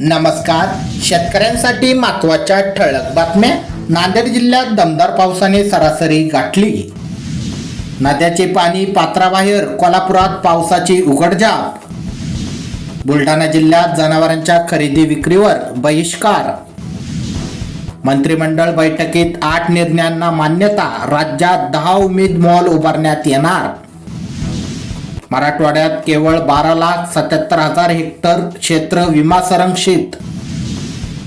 नमस्कार. शेतकऱ्यांसाठी महत्त्वाच्या ठळक बातम्या. नांदेड जिल्ह्यात दमदार पावसाने सरासरी गाठली. नद्याचे पाणी पात्राबाहेर कोल्हापुरात पावसाची उघडझाप. बुलढाणा जिल्ह्यात जनावरांच्या खरेदी विक्रीवर बहिष्कार. मंत्रिमंडळ बैठकीत आठ निर्णयांना मान्यता. राज्यात दहा उमेद मॉल उभारण्यात येणार. मराठवाड्यात केवळ बारा लाख सत्याहत्तर हजार हेक्टर क्षेत्र विमा संरक्षित.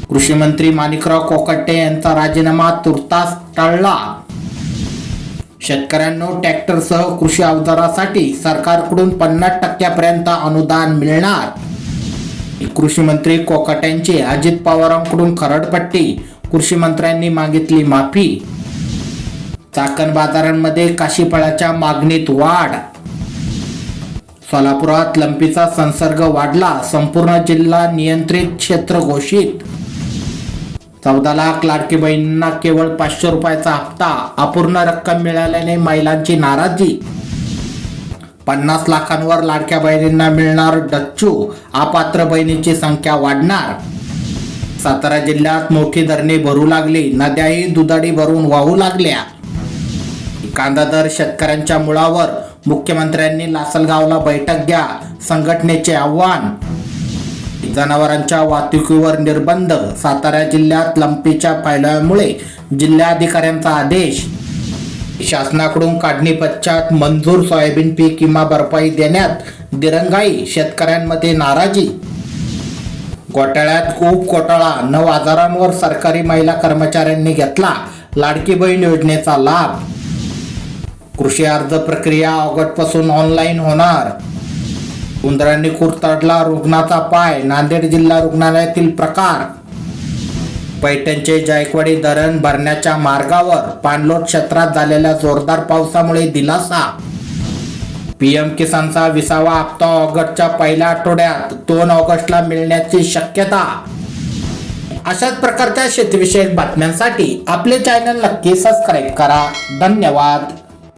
कृषी मंत्री माणिकराव कोकटे यांचा राजीनामा तुर्तास टळला. शेतकऱ्यांनो ट्रॅक्टरसह कृषी अवजारासाठी सरकारकडून पन्नास टक्क्यापर्यंत अनुदान मिळणार. कृषी मंत्री कोकट्यांची अजित पवारांकडून खरडपट्टी कृषी मंत्र्यांनी मागितली माफी. चाकण बाजारांमध्ये काशीफळाच्या मागणीत वाढ सोलापुरात लंपीचा संसर्ग वाढला संपूर्ण जिल्हा नियंत्रित क्षेत्र घोषित. चौदा लाख लाडकी बहिणींना केवळ पाचशे रुपयाचा हप्ता अपूर्ण रक्कम मिळाल्याने महिलांची नाराजी. पन्नास लाखांवर लाडक्या बहिणींना मिळणार डच्चू अपात्र बहिणीची संख्या वाढणार. सातारा जिल्ह्यात मोठी धरणे भरू लागली नद्याही दुधाडी भरून वाहू लागल्या. कांदा दर शेतकऱ्यांच्या मुळावर मुख्यमंत्र्यांनी लासलगावला बैठक घ्या संघटनेचे आव्हान. जनावरांच्या वाहतुकीवर निर्बंध सातारा जिल्ह्यात लंपीच्या फैलाव्यामुळे जिल्हाधिकाऱ्यांचा आदेश. शासनाकडून काढणी पश्चात मंजूर सोयाबीन पीक किंवा भरपाई देण्यात दिरंगाई शेतकऱ्यांमध्ये नाराजी. घोटाळ्यात खूप घोटाळा नऊ हजारांवर सरकारी महिला कर्मचाऱ्यांनी घेतला. लाडकी बहीण योजनेचा लाभ. कृषी अर्ज प्रक्रिया ऑगस्टपासून ऑनलाईन होणार. उंदरांनी कुरतडला रुग्णाचा पाय नांदेड जिल्हा रुग्णालयातील प्रकार. पैठणचे जायकवाडी धरण भरण्याच्या मार्गावर पाणलोट क्षेत्रात झालेल्या जोरदार पावसामुळे दिलासा. पीएम किसानचा विसावा हप्ता ऑगस्टच्या पहिल्या आठवड्यात दोन ऑगस्टला मिळण्याची शक्यता. अशाच प्रकारच्या शेतीविषयक बातम्यांसाठी आपले चॅनल नक्की सबस्क्राईब करा. धन्यवाद.